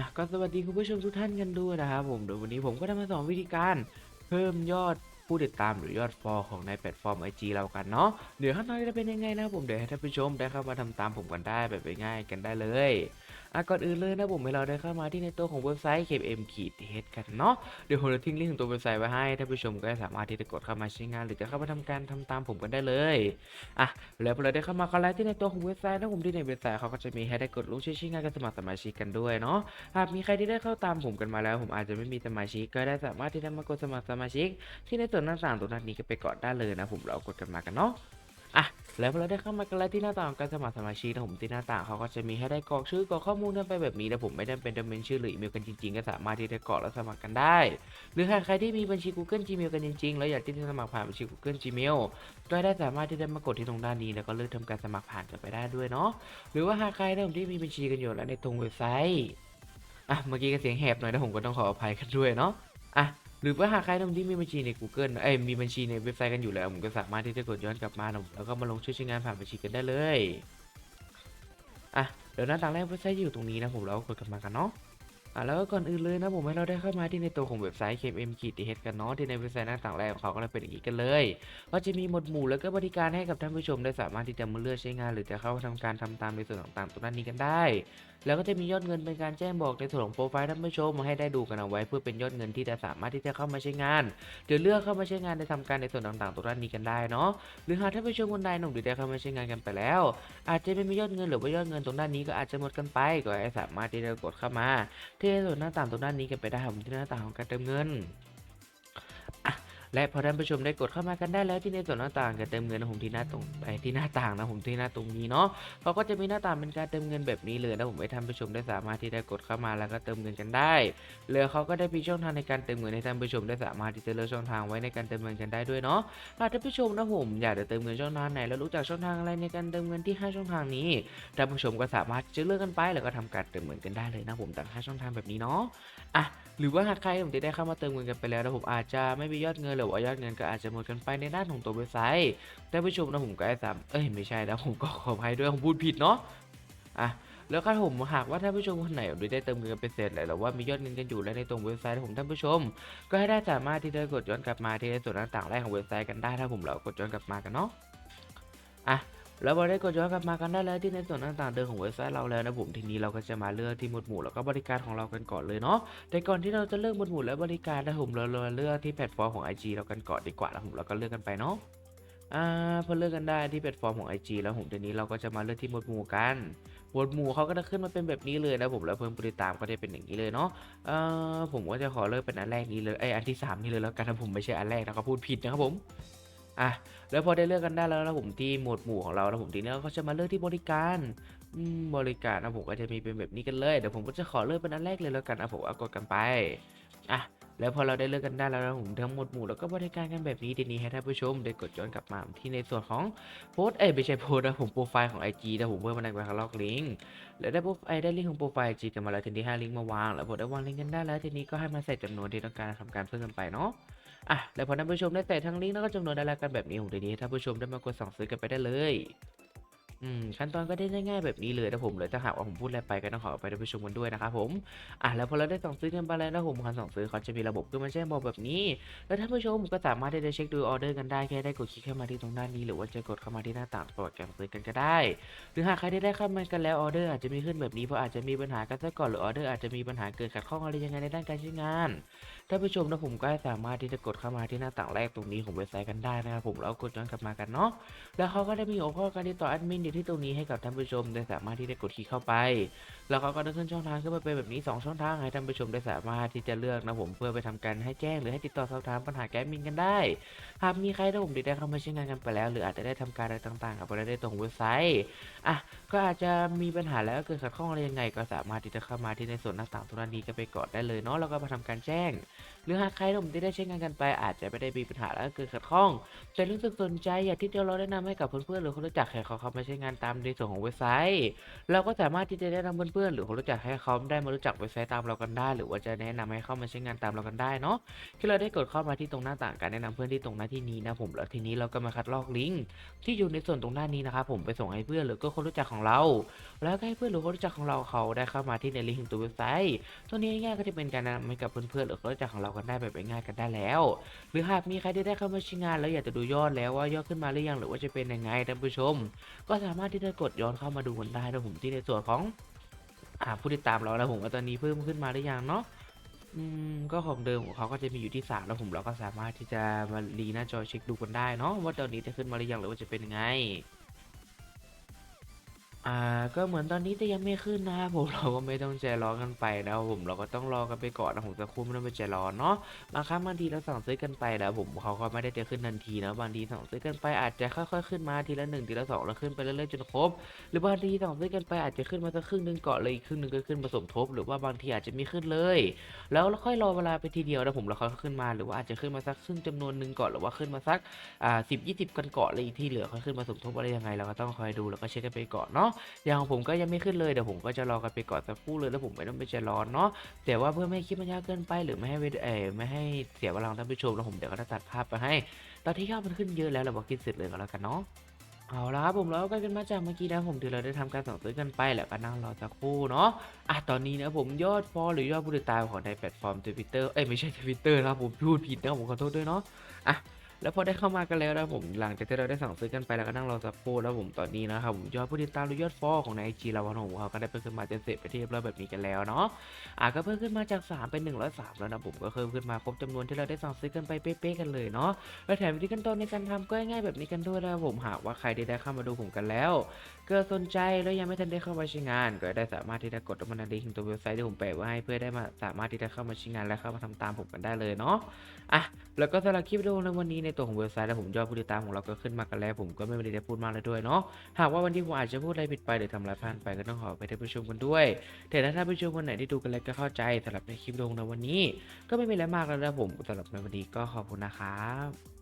อะก็สวัสดีคุณผู้ชมทุกท่านกันด้วยนะครับผมโดยวันนี้ผมก็จะมาสอนวิธีการเพิ่มยอดผู้ติดตามหรือยอดฟอลของในแพลตฟอร์ม IG เรากันเนาะเดี๋ยวขั้นตอนจะเป็นยังไงนะครับผมเดี๋ยวให้ท่านผู้ชมได้เข้ามาทำตามผมกันได้แบบง่ายๆกันได้เลย อะก่อนอื่นเลยนะผมให้เราได้เข้ามาที่ในตัวของเว็บไซต์ km ขีดเฮดกันเนาะเดี๋ยวผมจะทิ้งลิงก์ของตัวเว็บไซต์ไว้ให้ท่านผู้ชมก็สามารถที่จะกดเข้ามาใช้งาน หรือจะเข้ามาทำการทำตามผมกันได้เลยอะแล้วพอเราได้เข้ามาครั้งแรกที่ในตัวของเว็บไซต์นะผมที่ในเว็บไซต์เขาก็จะมีให้ได้กดรูปชื่อชิ้งานกันสมัครสมาชิกกันด้วยเนาะหากมีใครที่ได้เข้าตามผมกันมาแล้ว ผมอาจจะไม่มีสมาชิกก็ได้สามารถที่จะมากดสมัครสมาชิก ที่ในส่วนหน้าต่างตรงนั้นนี้ก็ไปกดได้เลยนะผมเรากดกันมากันเนาะ อะแล้วพอเราได้เข้ามากันแล้วที่หน้าต่างการสมัครสมาชิกนะผมที่หน้าต่างเขาก็จะมีให้ได้กรอกชื่อกรอกข้อมูลกันไปแบบนี้นะผมไม่ได้เป็นดำเนินชื่อหรืออีเมลกันจริงๆ ก็สามารถที่จะกรอกแล้วสมัครกันได้ หรือหากใครที่มีบัญชี Google Gmail กันจริงๆ แล้วอยากที่จะสมัครผ่านบัญชี Google Gmail ก็ได้สามารถที่จะมากดที่ตรงด้านนี้ แล้วก็เลือกทำการสมัครผ่านกันไปได้ด้วยเนาะหรือว่าหากใครนะผมที่มีบัญชีกันอยู่แล้วในตรงเว็บไซต์อะเมื่อกี้ก็เสียงแหบหน่อยนะผมก็ต้องขออภัยกันด้วยเนาะอะ หรือว่าหากใครที่มีบัญชีใน Google เอ้ยมีบัญชีในเว็บไซต์กันอยู่แล้วผมก็สามารถที่จะกดย้อนกลับมาแล้วก็มาลงชื่อใช้งานผ่านบัญชีกันได้เลยอะเดี๋ยวหน้าต่างแรกเว็บไซต์อยู่ตรงนี้นะผมเราก็กดกันมากันเนาะอะแล้วก็ก่อนอื่นเลยนะผมให้เราได้เข้ามาที่ในตัวของเว็บไซต์ KM ขีดทีเฮดกันเนาะที่ในเว็บไซต์หน้าต่างแรกของเขาก็จะเป็นอย่างนี้กันเลยก็จะมีหมวดหมู่แล้วก็บริการให้กับท่านผู้ชมได้สามารถที่จะมาเลือกใช้งาน หรือจะเข้าทำการทำตามในส่วนต่างๆตรงนั้นนี้กันได้ แล้วก็จะมียอดเงินเป็นการแจ้งบอกในส่วนของโปรไฟล์ท่านผู้ชมมาให้ได้ดูกันเอาไว้เพื่อเป็นยอดเงินที่จะสามารถที่จะเข้ามาใช้งานหรือเลือกเข้ามาใช้งานในทำการในส่วนต่างๆตรงด้านนี้กันได้เนาะหรือหากท่านผู้ชมคนใดหนุ่มหรือได้เข้ามาใช้งานกันไปแล้ว อาจจะไม่มียอดเงินหรือว่ายอดเงินตรงด้านนี้ก็อาจจะหมดกันไปก็ให้สามารถที่จะกดเข้ามาที่ส่วนหน้าต่างตรงด้านนี้กันไปได้ผมที่หน้าต่างของการเติมเงิน และพอท่านผู้ชมได้กดเข้ามากันได้แล้วที่ในส่วนหน้าต่างการเติมเงินนะผมที่หน้าตรงไปที่หน้าต่างนะผมที่หน้าตรงนี้เนาะเขาก็จะมีหน้าต่างเป็นการเติมเงินแบบนี้เลยนะผมให้ท่านผู้ชมได้สามารถที่ได้กดเข้ามาแล้วก็เติมเงินกันได้เลยเขาก็ได้มีช่องทางในการเติมเงินให้ท่านผู้ชมได้สามารถที่จะเลือกช่องทางไว้ในการเติมเงินกันได้ด้วยเนาะหากท่านผู้ชมนะผมอยากจะเติมเงินช่องทางไหนแล้วรู้จักช่องทางอะไรในการเติมเงินที่ 5 ช่องทางนี้ท่านผู้ชมก็สามารถจะเลือกกันไป แล้วก็ทำการเติมเงินกันได้เลยนะผมตั้ง5ช่องทางแบบนี้เนาะอะหรือว่าหากใครผมจะได้เข้ามาเติมเงินกันไปแล้วนะผมอาจจะไม่มียอดเงินหรือว่ายอดเงินก็อาจจะหมดกันไปในด้านของตัวเว็บไซต์ท่านผู้ชมนะผมก็ไอ้สามเอ้ยไม่ใช่นะผมก็ขออภัยด้วยผมพูดผิดเนาะอะแล้วถ้าผมหากว่าท่านผู้ชมคนไหนได้เติมเงินไปเสร็จแล้วหรือว่ามียอดเงินกันอยู่แล้วในตรงเว็บไซต์ของผมท่านผู้ชม ก็ให้ได้สามารถที่จะกดย้อนกลับมาที่ส่วนต่างๆแรกของเว็บไซต์กันได้ถ้าผมเรากดย้อนกลับมากันเนาะอะ แล้วพอได้กดย้อนกลับมากันได้แล้วที่ในส่วนต่างๆเดิมของเว็บไซต์เราแล้วนะผมทีนี้เราก็จะมาเลือกที่หมวดหมู่แล้วก็บริการของเรากันก่อนเลยเนาะแต่ก่อนที่เราจะเลือกหมวดหมู่และบริการนะผมเราเราเลือกที่แพลตฟอร์มของ IG เรากันก่อนดีกว่าแล้วผมเราก็เลือกกันไปเนาะอ่าพอเลือกกันได้ที่แพลตฟอร์มของ IG แล้วผมทีนี้เราก็จะมาเลือกที่หมวดหมู่กันหมวดหมู่เขาก็จะขึ้นมาเป็นแบบนี้เลยนะผมแล้วเพิ่มผู้ติดตามก็จะเป็นอย่างนี้เลยเนาะเอ่อผมก็จะขอเลือกเป็นอันแรกนี้เลยไออันที่สามนี่เลยแล้วกันนะผมไม่ใช่อันแรกนะครับพูดผิดนะครับผม อะแล้วพอได้เลือกกันได้แล้วนะผมที่หมวดหมู่ของเรานะผมทีนี้เราก็จะมาเลือกที่บริการบริการนะผมก็จะมีเป็นแบบนี้กันเลยเดี๋ยวผมก็จะขอเลือกเป็นอันแรกเลยแล้วกันนะผมเอากดกันไปอะแล้วพอเราได้เลือกกันได้แล้วนะผมทั้งหมดหมู่แล้วก็บริการกันแบบนี้ทีนี้ให้ท่านผู้ชมได้กดย้อนกลับมาที่ในส่วนของโพสเอ้ยไม่ใช่โพสนะผมโปรไฟล์ของ IG นะผมเพิ่มมาในการลอกลิงก์แล้วได้โปรไอได้ลิงก์ของโปรไฟล์ IG กันมาแล้วทีนี้ให้ลิงก์มาวางแล้วพอได้วางลิงก์กันได้แล้วทีนี้ก็ให้มาใส่จำนวนที่ต้องการทำการเพิ่มกันไปเนาะ อะแล้วพอท่านผู้ชมได้แต่ทั้งลิงก์แล้วก็จำนวนดารากันแบบนี้ผมทีนี้ให้ท่านผู้ชมได้มากดสั่งซื้อกันไปได้เลย อืมขั้นตอนก็ได้ง่ายๆแบบนี้เลยนะผมเลยถ้าหากว่าผมพูดอะไรไปก็ต้องขอไปท่านผู้ชมกันด้วยนะครับผมอะแล้วพอเราได้สั่งซื้อกันไปแล้วนะผมการสั่งซื้อเขาจะมีระบบขึ้นมาแจ้งบอกแบบนี้ แล้วท่านผู้ชมก็สามารถที่จะเช็คดูออเดอร์กันได้แค่ได้กดคลิกเข้ามาที่ตรงด้านนี้ หรือว่าจะกดเข้ามาที่หน้าต่างประวัติการซื้อกันก็ได้ หรือหากใครได้ได้เข้ามากันแล้วออเดอร์อาจจะมีขึ้นแบบนี้เพราะอาจจะมีปัญหากันซะก่อนหรือออเดอร์อาจจะมีปัญหาเกิดขัดข้องอะไรยังไงในด้านการใช้งานท่านผู้ชมนะผมก็สามารถที่จะกดเข้ามาที่หน้าต่างแรกตรงนี้ของเว็บไซต์กันได้นะครับผมแล้วกดย้อนกลับมากันเนาะแล้วเขาก็ได้มีหัวข้อการติดต่อแอดมินที่ตรงนี้ให้กับท่านผู้ชมได้สามารถที่ได้กดคลิกเข้าไป แล้วเขาก็ได้ขึ้นช่องทางขึ้นมาเป็นแบบนี้ 2 ช่องทางให้ท่านผู้ชมได้สามารถที่จะเลือกนะผมเพื่อไปทำการให้แจ้งหรือให้ติดต่อสอบถามปัญหาแกดมินกันได้ หากมีใครที่ผมได้เข้ามาใช้งานกันไปแล้ว หรืออาจจะได้ทำการอะไรต่างๆ กับเราได้ตรงเว็บไซต์อะก็อาจจะมีปัญหาแล้วเกิดขัดข้องอะไรยังไง ก็สามารถที่จะเข้ามาที่ในส่วนหน้าต่างตรงนี้ก็ไปกดได้เลยเนาะแล้วก็มาทำการแจ้ง หรือหากใครที่ผมได้ใช้งานกันไป อาจจะไม่ได้มีปัญหาแล้วก็เกิดขัดข้องแต่รู้สึกสนใจอยากที่จะราแนะนำให้กับเพื่อนๆหรือคนรู้จักใครเขาเข้ามาใช้งานตามในส่วนของเว็บไซต์ เราก็สามารถที่จะแนะนำเพื่อนื่อนๆ หรือคนรู้จักให้เขาได้มารู้จักเว็บไซต์ตามเรากันได้ หรือว่าจะแนะนำให้เข้ามาใช้งานตามเรากันได้เนาะที่เราได้กดเข้ามาที่ตรงหน้าต่างการแนะนำเพื่อนที่ตรงหน้าที่นี้นะผมแล้วทีนี้เราก็มาคัดลอกลิงก์ที่อยู่ในส่วนตรงหน้านี้นะครับผมไปส่งให้เพื่อนหรือก็คนรู้จักของเรา แล้วก็ให้เพื่อนหรือคนรู้จักของเราเขาได้เข้ามาที่ในลิงก์ของตัวเว็บไซต์ตัวนี้ง่ายๆก็จะเป็นการแนะนำให้กับเพื่อนๆหรือคนรู้จักของเรากันได้แบบง่ายๆกันได้แล้ว หรือหากมีใครที่ได้เข้ามาใช้งานแล้วอยากจะดูยอดแล้วว่ายอดขึ้นมาหรือยังหรือว่าจะเป็นยังไงท่านผู้ชม ก็สามารถที่จะกดย้อนเข้ามาดูกันได้นะผมที่ในส่วนของ อ่าผู้ติดตามเราแล้วผมว่าตอนนี้เพิ่มขึ้นมาหรือยังเนาะอืมก็ของเดิมของเขาก็จะมีอยู่ที่สามแล้วผมเราก็สามารถที่จะมารีหน้าจอเช็คดูกันได้เนาะว่าตอนนี้จะขึ้นมาหรือยังหรือว่าจะเป็นยังไง อ่าก็เหมือนตอนนี้แต่ยังไม่ขึ้นนะครับผมเราก็ไม่ต้องใจร้อนกันไปนะครับผมเราก็ต้องรอกันไปก่อนนะผมจะคุ้มไม่ต้องไปใจร้อนเนาะบางครั้งบางทีเราสั่งซื้อกันไปนะผมเขาก็ไม่ได้จะขึ้นทันทีนะบางทีสั่งซื้อกันไปอาจจะค่อยๆขึ้นมาทีละหนึ่งทีละสองแล้วขึ้นไปเรื่อยๆจนครบ หรือบางทีสั่งซื้อกันไปอาจจะขึ้นมาสักครึ่งหนึ่งก่อนเลยอีกครึ่งหนึ่งก็ขึ้นมาสมทบ หรือว่าบางทีอาจจะม่ขึ้นเลย แล้วเราค่อยรอเวลาไปทีเดียวนะผมแล้วค่อยขึ้นมาหรือว่าอาจจะขึ้นมาสักครึ่งจำนวนหนึ่งก่อนหรือว่าขึ้นมาสักอ่าสิบยี่สิบกันก่อนเลยอีกที่เหลือค่อยขึ้นมาสมทบอะไรยังไงเราก็ต้องคอยดูแล้วก็เช็คกันไปก่อนเนาะอย่างของผมก็ยังไม่ขึ้นเลยเดี๋ยวผมก็จะรอกันไปก่อนสักครู่เลยแล้วผมไม่ต้องไปใจร้อนเนาะแต่ว่าเพื่อไม่ให้คลิปมันยาวเกินไปหรือไม่ให้เออไม่ให้เสียเวลาท่านผู้ชมแล้วผมเดี๋ยวก็จะตัดภาพไปให้ ตอนที่ยอดมันขึ้นเยอะแล้วเราบอกกินเสร็จเลยก็แล้วกันเนาะเอาละครับผมแล้วก็กันมาจากเมื่อกี้นะผมที่เราได้ทำการสั่งซื้อกันไปแล้วก็นั่งรอสักครู่เนาะอะตอนนี้นะผมยอดฟอลหรือยอดผู้ติดตามของในแพลตฟอร์มทวิตเตอร์เอ้ยไม่ใช่ทวิตเตอร์นะผมพูดผิดนะผมขอโทษด้วยเนาะอะ แล้วพอได้เข้ามากันแล้วนะผมหลังจากที่เราได้สั่งซื้อกันไปแล้วก็นั่งรอสักครู่แล้วผมตอนนี้นะครับผมยอดผู้ติดตามหรือยอดฟอลของในไอจีเราของเขาก็ได้เพิ่มขึ้นมาจนเสร็จไปเรียบร้อยแบบนี้กันแล้วเนาะอะก็เพิ่มขึ้นมาจาก 3 เป็น 103 แล้วนะผมก็เพิ่มขึ้นมาครบจำนวนที่เราได้สั่งซื้อกันไปเป๊ะๆกันเลยเนาะและแถมวิธีขั้นตอนในการทำก็ง่ายๆแบบนี้กันด้วยนะผมหากว่าใครได้ได้เข้ามาดูผมกันแล้วเกิดสนใจแล้วยังไม่ทันได้เข้ามาใช้งาน ก็ได้สามารถที่จะกดตรงบันไดลิงก์ตัวเว็บไซต์ที่ผมแปะไว้ให้เพื่อได้มาสามารถที่จะเข้ามาใช้งานและเข้ามาทำตามผมกันได้เลยเนาะอะแล้วก็สำหรับคลิปวิดีโอในวันนี้ในตัวของเว็บไซต์แล้วผมยอดผู้ติดตามของเราก็ขึ้นมากันแล้ว ผมก็ไม่ได้จะพูดมากเลยด้วยเนาะหากว่าวันที่ผมอาจจะพูดอะไรผิดไปหรือทำอะไรพลาดไปก็ต้องขอไปท่านผู้ชมกันด้วย แต่ถ้าท่านผู้ชมคนไหนที่ดูกันแล้วก็เข้าใจสำหรับในคลิปวิดีโอในวันนี้ ก็ไม่มีอะไรมากแล้วนะผมสำหรับในวันนี้ก็ขอบคุณนะครับ